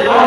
এবং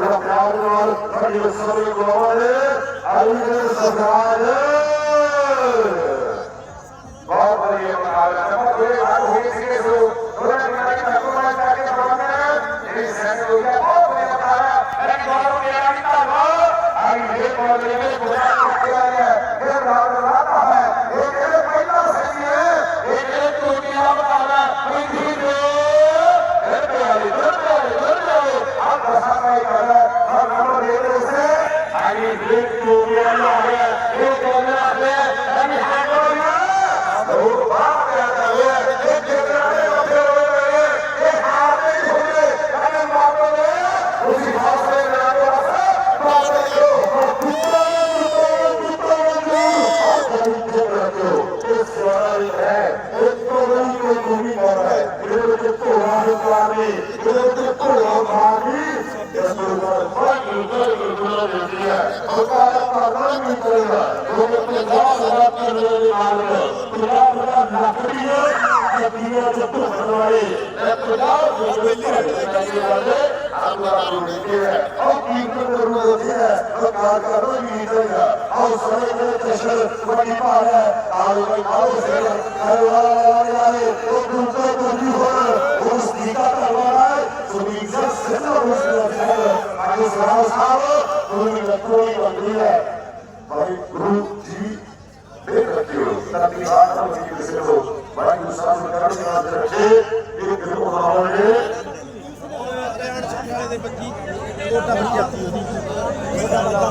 ਸਰਕਾਰ ਨਾਲ ਸਾਡੀ ਸਾਰੇ ਗਵਾਲ ਅਰਵਿੰਦ ਸਰਕਾਰ ਬਹੁਤ ਵਧੀਆ ਮਹਾਰਾਜ दुनिया में मेरे दिल को भागी और ਗੁਰਦੁਆਰਾ ਸਾਹਿਬ ਉਹਨਾਂ ਦੀ ਲੱਕੜੀ ਬੰਦੀ ਹੈ। ਭਾਈ ਗੁਰੂ ਜੀ ਦੇ ਰੱਖਿਓ ਸਾਡੀ ਬਾਤ ਨੂੰ ਜੀ ਕਿਸੇ ਨੂੰ ਭਾਈ ਗੁਰੂ ਸਾਹਿਬ ਨੂੰ ਕਰਨ ਯਾਦ ਰੱਖੇ। ਇਹ ਗੁਰੂ ਹੋਣਗੇ ਦੇ ਬੱਚੀ ਛੋਟਾ ਬੱਚਾ। ਸੀ ਉਹਦੀ ਛੋਟਾ ਬੱਚਾ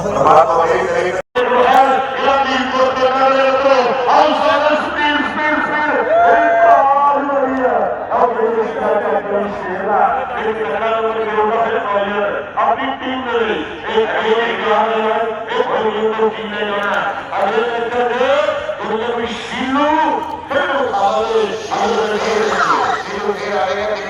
কেউ কিনাইও না আল্লাহ কাছে দুর্লভী শিলু আমাদের আমাদের শিলু के आगे के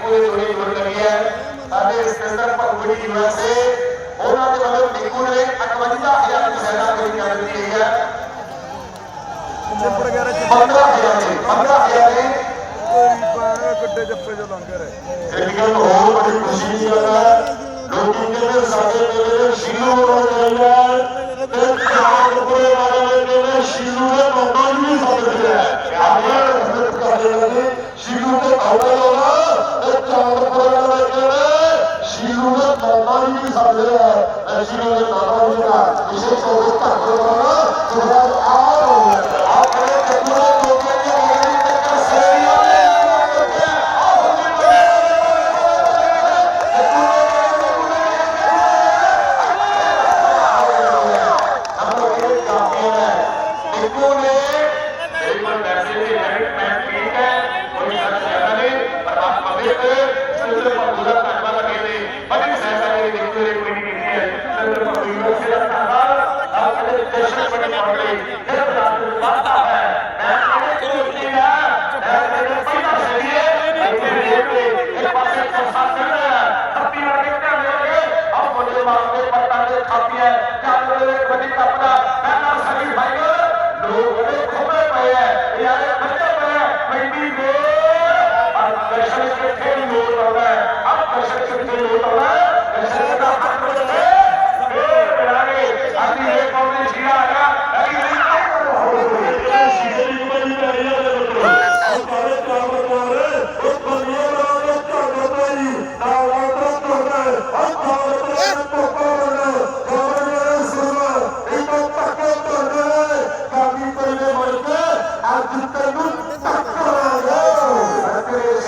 ਕਹਿੰਦੇ ਸ਼ੀਲੂ ਦੇ ਬਾਬਾ ਜੀ ਵੀ ਸਕਦੇ ਆ ਯਾਰ ਹਿੰਮਤ ਕਰਦੇ ਨੇ ਸ਼ੀਲੂ ਦੇ ਬਾਬਾ ਹੋਣਾ ਤੇ ਚਾਂਦਪੁਰੇ ਵਾਲੇ ਕਹਿੰਦੇ ਸ਼ੀਲੂ ਦੇ ਬਾਬਾ ਜੀ ਵੀ ਸਕਦੇ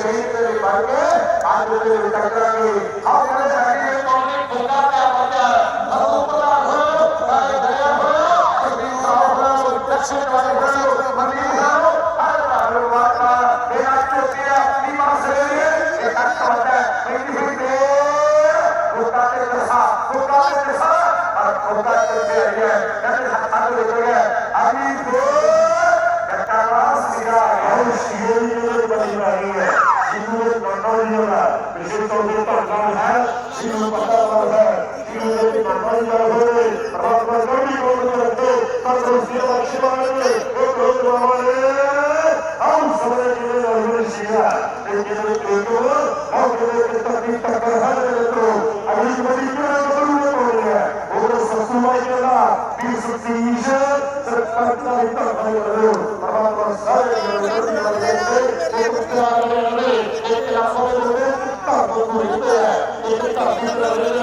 शरीर तेरे बढ़ के आज तेरे टक्करांगे अब मेरे शरीर में कौन है खुदा क्या बचा अब पता हो दया हो अभी साफ़ हो दक्षिण वाले बड़े बनी हो हर तालु वाला मेरा तेरा बीमा से ये तक है मेरी हुई दे खुदा के दशा खुदा के दशा और खुदा के दे है कहते हाथ ले गए अभी दो कटावास सिरा और शिरोई उसके लक्ष्मण ने एक रोज वाले हम सबने के लिए शिरा लेकिन ये तो और के लिए तकलीफ तक है तो अभी बड़ी क्यों करूँ बोल रहे हैं वो ससुराल के ना बीस तीस सरपंचा इतना भाई रहे परमात्मा सारे लोग करते एक प्यार में एक लाखों में तब वो होते हैं एक तकलीफ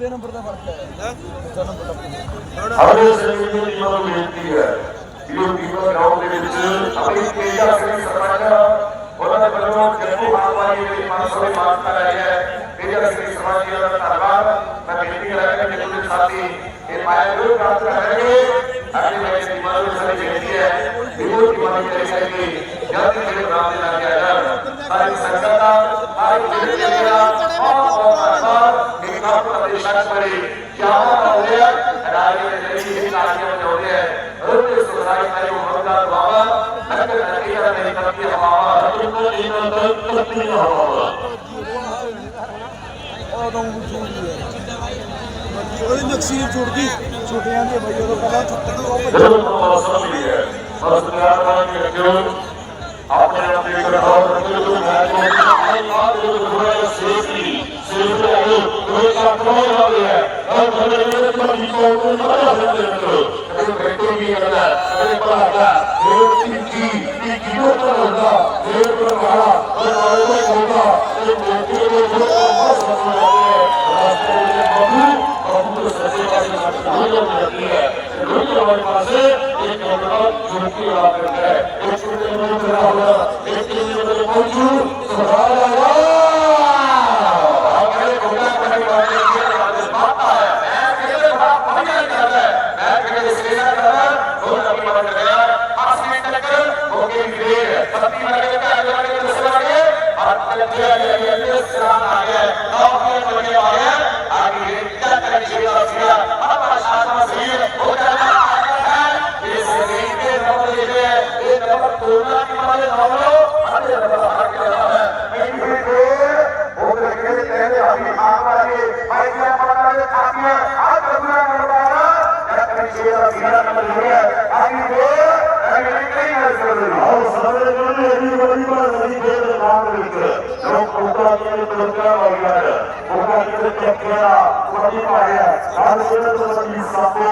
90 ਨੰਬਰ ਦਾ ਫ਼ਰਕ ਹੈ। 90 ਨੰਬਰ ਦਾ ਸਾਰੇ ਸਰੀਰ ਦੀ ਟੀਮਾਂ ਨੂੰ ਬੇਨਤੀ ਹੈ ਕਿ ਉਹ ਟੀਮਾਂ ਗਰਾਊਂਡ ਦੇ ਵਿੱਚ ਆਪਣੀ ਤੇਜ਼ਾ ਸਿੰਘ ਸਰਪੰਚ ਉਹਨਾਂ ਦੇ ਵੱਲੋਂ ਜੰਮੂ ਹਾਲਵਾਲੀ ਦੇ 500 ਦੇ ਮਾਰਕ ਕਰਾਇਆ ਹੈ ਤੇਜ਼ਾ ਸਿੰਘ ਸਰਪੰਚ ਜੀ ਦਾ ਧੰਨਵਾਦ। ਮੈਂ ਬੇਨਤੀ ਕਰਾਂਗਾ ਕਿ ਮੇਰੇ ਸਾਥੀ ਇਹ ਮਾਇਆ ਨੂੰ ਪ੍ਰਾਪਤ ਕਰਨਗੇ। ਅਗਲੀ ਵਾਰੀ ਟੀਮਾਂ ਨੂੰ ਸਾਰੇ ਬੇਨਤੀ ਹੈ ਕਿ ਉਹ ਟੀਮਾਂ ਨੂੰ ਚਾਹੀਦਾ ਕਿ ਜਲਦੀ ਮੇਰੇ ਨਾਮ ਦੇ ਲਾਗੇ ਆ ਜਾਣ ਸਾਰੇ ਸੰਗਤ ਦਾ ਸਾਰੇ ਜਿਹੜੇ ਉਹਦੀ ਨਕਸੀਰ ਛੁੱਟ ਗਈ। ਛੁੱਟਿਆਂ ਦੀ ਬਈ ਉਹ ਪਹਿਲਾਂ ਛੁੱਟਣ ਉਹ ਭੱਜ ਆਪਣੇ ਆਪ ਦੇ ਕਰਹਾ ਕੋਈ ਮੈਚ ਹੋ ਆਹ ਥੋੜਾ ਜਿਹਾ ਸੇਫ ਨਹੀਂ ਸੇਫ ਹੈ। ਕੋਈ ਕੰਟਰੋਲ ਹੋ ਗਿਆ ਹਰ ਬੰਦੇ ਨੇ ਪੰਜੀ ਕੋਲ ਨੂੰ ਮਾਰਿਆ ਹੋਇਆ ਹੈ ਬੈਠੇ ਵੀ ਅਗਲਾ ਇਹ ਪਹਾੜਾ हमारे पास एक नौजवान युवती यहाँ पर है एक छोटे में खड़ा हुआ इसके लिए मेरे पहुंचू सुभान अल्लाह हम पहले घोटा करने वाले हैं हमारे बाप है मैं कहते बाप पहुँच जाता है मैं कहते इसलिए ना कर वो नबी बन गया आसमान तक हो गई ढेर पत्नी लगे का लगे लगे और तक लगे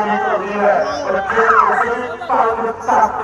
जिंदगी है बच्चे से ताकत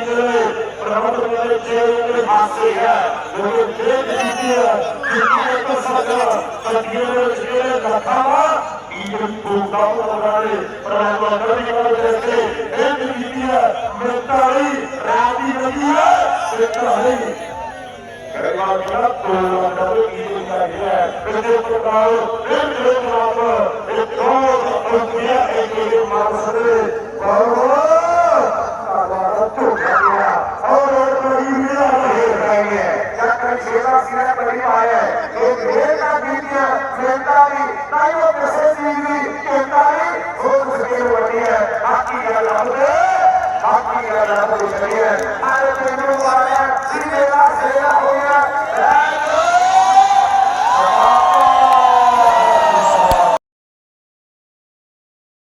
के लिए प्रभु मेरे देव मेरे भाषे है मेरे देव जीती है जीती है तो समझो सदियों में जीवन रखा हुआ ये भूताओं वाले प्रभु मेरे मेरे जैसे एक जीती है मृताई राती नदी है मृताई एक मानस